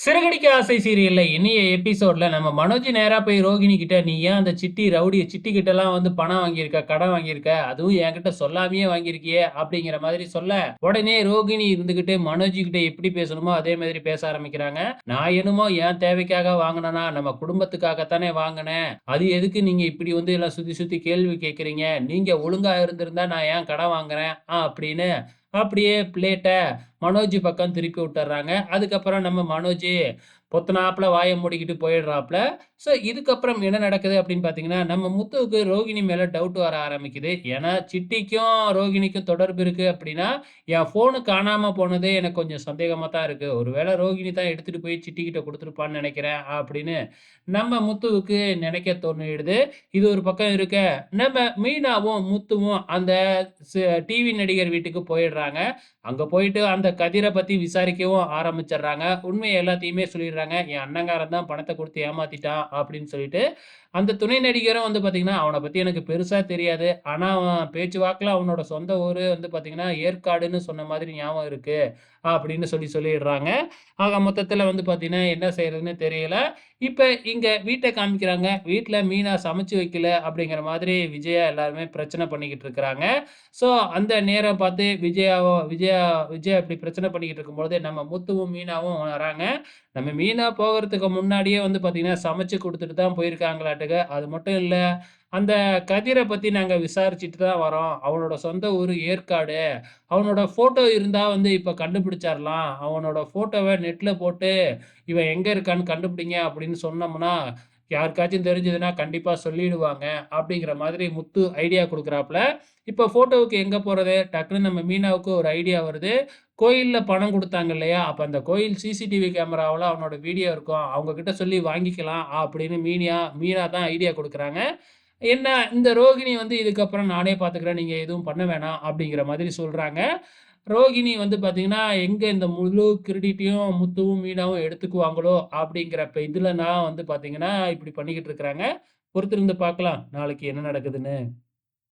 சிறகடிக்க ஆசை சீரியல்ல இனிய எபிசோட்ல நம்ம மனோஜ் நேரா போய் ரோகிணி கிட்ட நீ ஏன் அந்த சிட்டி ரவுடிய சிட்டி கிட்ட எல்லாம் வந்து பணம் வாங்கியிருக்க கடன் வாங்கியிருக்க? அதுவும் என்கிட்ட சொல்லாமையே வாங்கியிருக்கியே அப்படிங்கிற மாதிரி சொல்ல உடனே ரோகிணி இருந்துகிட்டு மனோஜ் கிட்ட எப்படி பேசணுமோ அதே மாதிரி பேச ஆரம்பிக்கிறாங்க. நான் என்னமோ ஏன் தேவைக்காக வாங்கினா நம்ம குடும்பத்துக்காகத்தானே வாங்கினேன். அது எதுக்கு நீங்க இப்படி வந்து எல்லாம் சுத்தி சுத்தி கேள்வி கேட்குறீங்க நீங்க ஒழுங்கா இருந்திருந்தா நான் ஏன் கடன் வாங்குறேன்? ஆ அப்படின்னு அப்படியே பிளேட்டை மனோஜ் பக்கம் திருப்பி விட்டுறாங்க. அதுக்கப்புறம் நம்ம மனோஜ் பொத்தனாப்புல வாயை மூடிக்கிட்டு போயிடுறாப்புல. ஸோ இதுக்கப்புறம் என்ன நடக்குது அப்படின்னு பார்த்தீங்கன்னா நம்ம முத்துவுக்கு ரோகிணி மேலே டவுட் வர ஆரம்பிக்குது. ஏன்னா சிட்டிக்கும் ரோகிணிக்கும் தொடர்பு இருக்குது அப்படின்னா என் ஃபோனு காணாமல் போனதே எனக்கு கொஞ்சம் சந்தேகமாக தான் இருக்குது ஒருவேளை ரோகிணி தான் எடுத்துகிட்டு போய் சிட்டிக்கிட்ட கொடுத்துருப்பான்னு நினைக்கிறேன் அப்படின்னு நம்ம முத்துவுக்கு நினைக்க தோணிடுது. இது ஒரு பக்கம் இருக்க நம்ம மீனாவும் முத்துவும் அந்த டிவி நடிகர் வீட்டுக்கு போயிடுறாங்க. அங்கே போயிட்டு அந்த கதிரை பற்றி விசாரிக்கவும் ஆரம்பிச்சிடுறாங்க. உண்மையை எல்லாத்தையுமே சொல்லிடுறாங்க. என் அண்ணங்காரன் தான் பணத்தை கொடுத்து ஏமாத்திட்டான் அப்படின்னு சொல்லிட்டு அந்த துணை நடிகரும் வந்து பார்த்தீங்கன்னா அவனை பற்றி எனக்கு பெருசாக தெரியாது. ஆனால் அவன் பேச்சுவாக்கில் அவனோட சொந்த ஊர் வந்து பார்த்தீங்கன்னா ஏற்காடுன்னு சொன்ன மாதிரி ஞாபகம் இருக்குது அப்படின்னு சொல்லி சொல்லிடுறாங்க. ஆக மொத்தத்தில் வந்து பார்த்தீங்கன்னா என்ன செய்யறதுன்னு தெரியல. இப்போ இங்கே வீட்டை காமிக்கிறாங்க. வீட்டில் மீனா சமைச்சு வைக்கல அப்படிங்கிற மாதிரி விஜயா எல்லாருமே பிரச்சனை பண்ணிக்கிட்டு இருக்கிறாங்க. ஸோ அந்த நேரம் பார்த்து விஜயாவோ விஜயா விஜயா இப்படி பிரச்சனை பண்ணிக்கிட்டு இருக்கும்போது நம்ம முத்துவும் மீனாவும் வராங்க. நம்ம மீனா போகிறதுக்கு முன்னாடியே வந்து பார்த்தீங்கன்னா சமைச்சு கொடுத்துட்டு தான் போயிருக்காங்களாட்டுக்க. அது மட்டும் இல்லை அந்த கதிரை பற்றி நாங்கள் விசாரிச்சுட்டு தான் வரோம். அவனோட சொந்த ஊர் ஏற்காடு. அவனோட ஃபோட்டோ இருந்தால் வந்து இப்போ கண்டுபிடிச்சிடலாம் அவனோட ஃபோட்டோவை நெட்டில் போட்டு இவன் எங்கே இருக்கான்னு கண்டுபிடிங்க அப்படின்னு சொன்னோம்னா யாருக்காச்சும் தெரிஞ்சதுன்னா கண்டிப்பாக சொல்லிடுவாங்க அப்படிங்கிற மாதிரி முத்து ஐடியா கொடுக்குறாப்புல. இப்போ ஃபோட்டோவுக்கு எங்கே போகிறது டக்குன்னு நம்ம மீனாவுக்கு ஒரு ஐடியா வருது. கோயிலில் பணம் கொடுத்தாங்க இல்லையா? அப்போ அந்த கோயில் சிசிடிவி கேமராவில் அவனோட வீடியோ இருக்கும். அவங்கக்கிட்ட சொல்லி வாங்கிக்கலாம் அப்படின்னு மீனியா மீனா தான் ஐடியா கொடுக்குறாங்க. என்ன இந்த ரோகிணி வந்து இதுக்கப்புறம் நானே பார்த்துக்கிறேன் நீங்கள் எதுவும் பண்ண வேணாம் அப்படிங்கிற மாதிரி சொல்கிறாங்க ரோகிணி வந்து பார்த்தீங்கன்னா எங்கே இந்த முழு கிரெடிட்டையும் முத்துவும் மீனாவும் எடுத்துக்குவாங்களோ அப்படிங்கிற இப்போ இதில் நான் வந்து பார்த்தீங்கன்னா இப்படி பண்ணிக்கிட்டு இருக்கிறாங்க. பொறுத்திருந்து பார்க்கலாம். நாளைக்கு என்ன நடக்குதுன்னு.